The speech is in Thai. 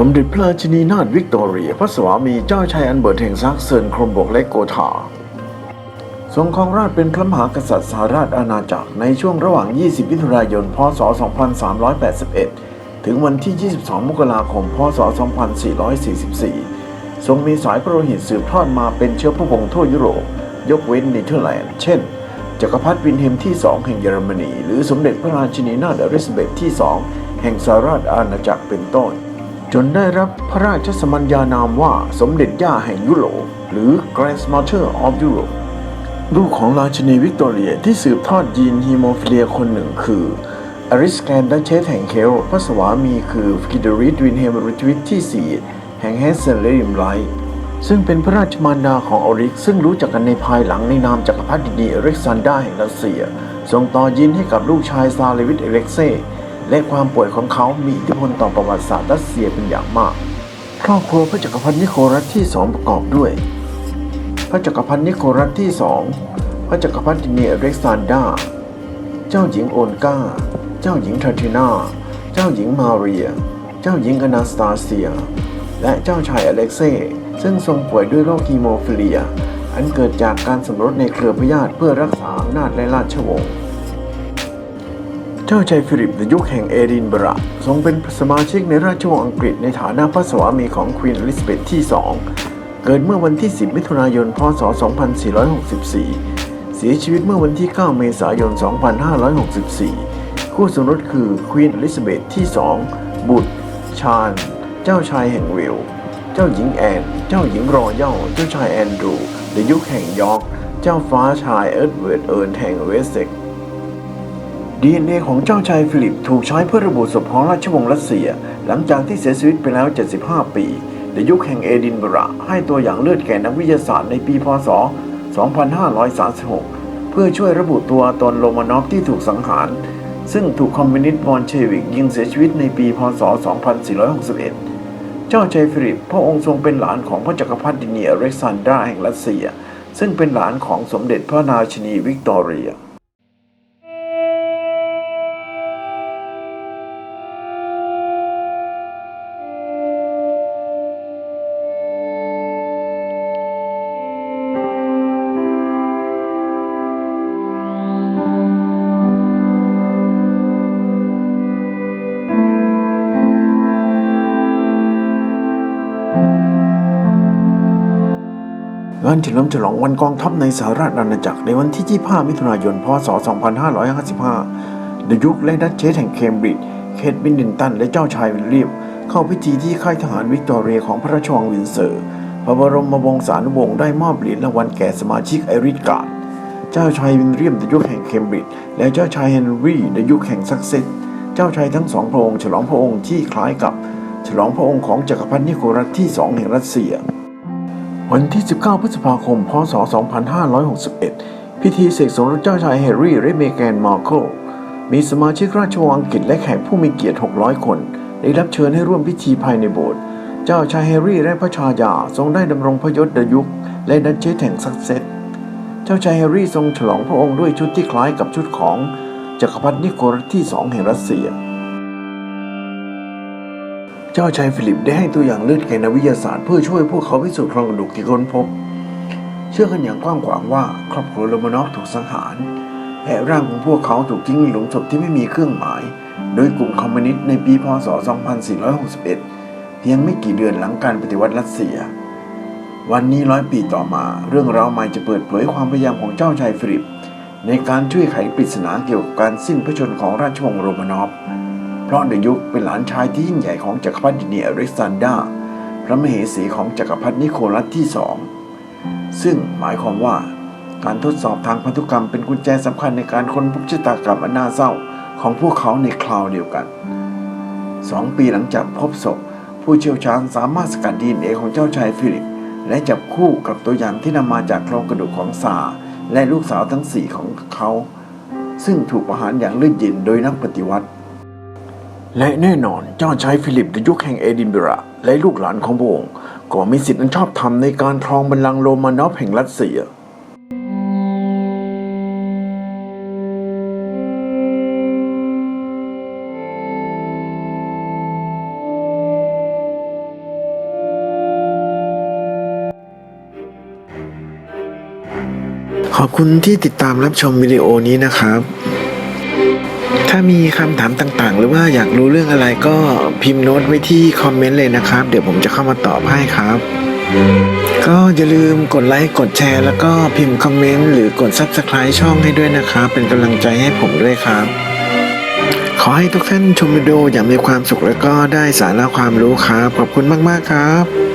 สมเด็จพระราชินีนาถวิกตอเรีย พระสวามีเจ้าชายอันเบิร์ตแห่งซักเซิร์นโครมบกและโกธาทรงครองราชเป็นพระมหากษัตริย์สหราชอาณาจักรในช่วงระหว่าง 20 มิถุนายน พศ 2381 ถึงวันที่ 22 มกราคม พศ 2444 ทรงมีสายพระโลหิตสืบทอดมาเป็นเชื้อพระวงศ์ทั่วยุโรป ยกเว้นเนเธอร์แลนด์ เช่น จักรพรรดิวินเฮมที่ 2 แห่งเยอรมนี หรือสมเด็จพระราชินีนาถอลิซาเบธที่ 2 แห่งสหราชอาณาจักรเป็นต้น จนได้รับพระราชสมัญญานามว่าสมเด็จย่าแห่งยุโรปหรือ Grandmother of Europe ลูกของราชินีวิกตอเรียที่สืบทอดยีนฮีโมฟิเลียคนหนึ่งคืออริสแกนดัชเชสแห่งเคลพระสวามีคือฟิเดริดวินเฮมริทวิตที่ 4 แห่งเฮสเซนเลริมไลท์ซึ่งเป็นพระราชมารดาของอริก ซึ่งรู้จักกันในภายหลังในนามจักรพรรดินีอเล็กซานดาแห่งรัสเซียส่งต่อยีนให้กับลูกชายซาเลวิตเอเล็กเซ และความป่วยของเขามีอิทธิพลต่อประวัติศาสตร์รัสเซียเป็นอย่างมาก ครอบครัวพระจักรพรรดินิโคลัสที่สองประกอบด้วย พระจักรพรรดินิโคลัสที่สองพระจักรพรรดินีอเล็กซานดา เจ้าหญิงโอนกาเจ้าหญิงทาทินาเจ้าหญิงมาเรีย เจ้าหญิงอนาสตาเซีย และเจ้าชายอเล็กเซ่ซึ่งทรงป่วยด้วยโรคฮีโมฟิเลีย อันเกิดจากการสมรสในเครือพยาธิเพื่อรักษาอำนาจและราชวงศ์ เจ้าชายฟิลิปในยุคแห่งเอดินบะระทรงเป็นสมาชิกในราชวงศ์อังกฤษในฐานะพระสวามีของควีนอลิซาเบธที่ 2 เกิดเมื่อวันที่ 10 มิถุนายน พศ 2464 เสียชีวิตเมื่อวันที่ 9 เมษายน 2564 คู่สมรสคือควีนอลิซาเบธที่ 2 บุตร ชาญ เจ้าชายแห่งเวล เจ้าหญิงแอน เจ้าหญิงรอยัลเจ้าชายแอนดรูในยุคแห่งยอร์ก เจ้าฟ้าชายเอ็ดเวิร์ดเอิร์นแห่งเวสเซ็ก ดีเอ็นเอของเจ้าชายฟิลิปถูกใช้เพื่อระบุศพของราชวงศ์รัสเซีย หลังจากที่เสียชีวิตไปแล้ว 75 ปี ในยุคแห่งเอดินบระให้ตัวอย่างเลือดแก่นักวิทยาศาสตร์ในปีพศ 2536 เพื่อช่วยระบุตัวตนโรมานอฟที่ถูกสังหาร ซึ่งถูกคอมมิวนิสต์บอลเชวิกยิงเสียชีวิตในปีพศ 2461 เจ้าชายฟิลิปพระองค์ทรงเป็นหลานของพระจักรพรรดินีอเล็กซานดราแห่งรัสเซีย ซึ่งเป็นหลานของสมเด็จพระราชินีวิกตอเรีย งานเฉลิมฉลองวันกองทัพในสหราชอาณาจักรในวันที่ 25 มิถุนายน พศ 2555ในยุคและดัชเชสแห่งเคมบริดจ์เคทบินดินตัน และเจ้าชายวิลเลียมเข้าพิธีที่ค่ายทหารวิกตอเรียของพระราชวังวินเซอร์ พระบรมวงศานุวงศ์ได้มอบเหรียญรางวัลแก่สมาชิกไอริชการ์ด เจ้าชายวิลเลียมในยุคแห่งเคมบริดจ์ และเจ้าชายเฮนรี่ในยุคแห่งซักเซส เจ้าชายทั้งสองพระองค์ฉลองพระองค์ที่คล้ายกับ ฉลองพระองค์ของจักรพรรดินิโคลัสที่สองแห่งรัสเซีย วันที่ 19 พฤษภาคม พศ 2561 พิธีเสกสมรสเจ้าชายแฮร์รี่และเมแกนมาร์เคิลมีสมาชิกราชวงศ์อังกฤษและแขกผู้มีเกียรติ 600 คน ได้รับเชิญให้ร่วมพิธีภายในโบสถ์ เจ้าชายแฮร์รี่และพระชายาทรงได้ดำรงพระยศดยุค และดัชเชสแห่งซักเซสเจ้าชายแฮร์รี่ทรงฉลองพระองค์ด้วยชุดที่คล้ายกับชุดของจักรพรรดินิโคลัสที่สองแห่งรัสเซีย เจ้าชายฟิลิปได้ให้ตัวอย่างเลือดแก่นักวิทยาศาสตร์เพื่อช่วยพวกเขาพิสูจน์โครงกระดูกที่ค้นพบ เชื่อกันอย่างกว้างขวางว่าครอบครัวโรมานอฟถูกสังหาร และร่างของพวกเขาถูกทิ้งในหลุมศพที่ไม่มีเครื่องหมาย โดยกลุ่มคอมมิวนิสต์ในปีพศ 2461 เพียงไม่กี่เดือนหลังการปฏิวัติรัสเซีย วันนี้ร้อยปีต่อมา เรื่องราวใหม่จะเปิดเผยความพยายามของเจ้าชายฟิลิปในการช่วยไขปริศนาเกี่ยวกับการสิ้นพระชนม์ของราชวงศ์โรมานอฟ เพราะเดยุคเป็นหลานชายที่ยิ่งใหญ่ของจักรพรรดินีอเล็กซานดาพระมเหสีของจักรพรรดินิโคลัสที่สองซึ่งหมายความว่าการทดสอบทางพันธุกรรมเป็นกุญแจสำคัญในการค้นพบชะตากรรมอันน่าเศร้าของพวกเขาในคราวเดียวกันสองปีหลังจากพบศพ ผู้เชี่ยวชาญสามารถสกัดดีเอ็นเอของเจ้าชายฟิลิป และจับคู่กับตัวอย่างที่นำมาจากโครงกระดูกของซาและลูกสาวทั้งสี่ของเขา ซึ่งถูกประหารอย่างลือดเย็นโดยนักปฏิวัติ และแน่นอนเจ้าชายฟิลิปในยุคแห่งเอดินบะระและลูกหลานของพระองค์ก็มีสิทธิ์อันชอบธรรมในการครองบัลลังก์โรมานอฟแห่งรัสเซียขอบคุณที่ติดตามรับชมวิดีโอนี้นะครับ ถ้ามีคำถามต่างๆ หรือว่าอยากรู้เรื่องอะไรก็พิมพ์โน้ตไว้ที่คอมเมนต์เลยนะครับ เดี๋ยวผมจะเข้ามาตอบให้ครับ ก็อย่าลืมกดไลค์กดแชร์ แล้วก็พิมพ์คอมเมนต์หรือกด Subscribe ช่องให้ด้วยนะครับ เป็นกำลังใจให้ผมด้วยครับ ขอให้ทุกท่านชมวิดีโออย่างมีความสุขแล้วก็ได้สาระความรู้ครับ ขอบคุณมากๆครับ